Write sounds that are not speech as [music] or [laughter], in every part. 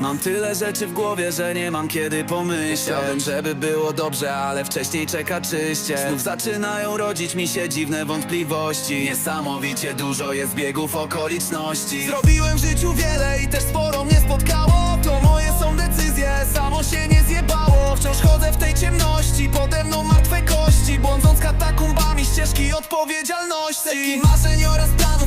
Mam tyle rzeczy w głowie, że nie mam kiedy pomyśleć. Żeby było dobrze, ale wcześniej czeka czyście. Znów zaczynają rodzić mi się dziwne wątpliwości. Niesamowicie dużo jest biegów okoliczności. Zrobiłem w życiu wiele i też sporo mnie spotkało. To moje są decyzje, samo się nie zjebało. Wciąż chodzę w tej ciemności, pode mną martwe kości. Błądząc katakumbami ścieżki odpowiedzialności. Setki marzeń oraz planów,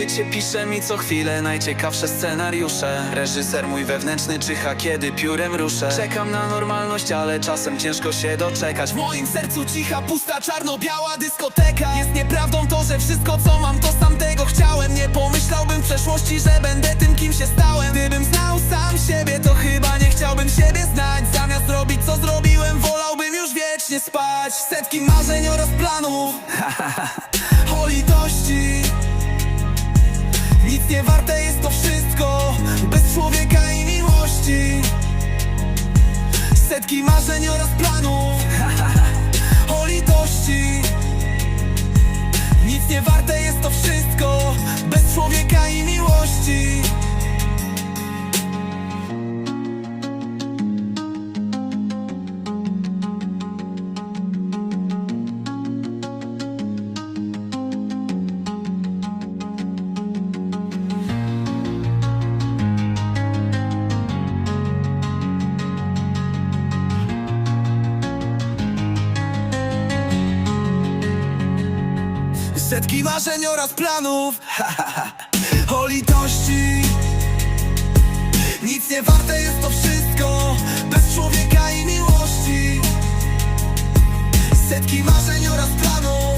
Życie pisze mi co chwilę najciekawsze scenariusze. Reżyser mój wewnętrzny czyha kiedy piórem ruszę. Czekam na normalność, ale czasem ciężko się doczekać. W moim sercu cicha, pusta, czarno-biała dyskoteka. Jest nieprawdą to, że wszystko co mam to sam tego chciałem. Nie pomyślałbym w przeszłości, że będę tym kim się stałem. Gdybym znał sam siebie, to chyba nie chciałbym siebie znać. Zamiast robić co zrobiłem, wolałbym już wiecznie spać. Setki marzeń oraz planów [laughs] litości nic nie warte jest to wszystko. Bez człowieka i miłości. Setki marzeń oraz planów. [laughs] O litości Nic nie warte jest to wszystko. Bez człowieka i miłości Setki marzeń oraz planów. [laughs] O litości. Nic nie warte jest to wszystko. Bez człowieka i miłości. Setki marzeń oraz planów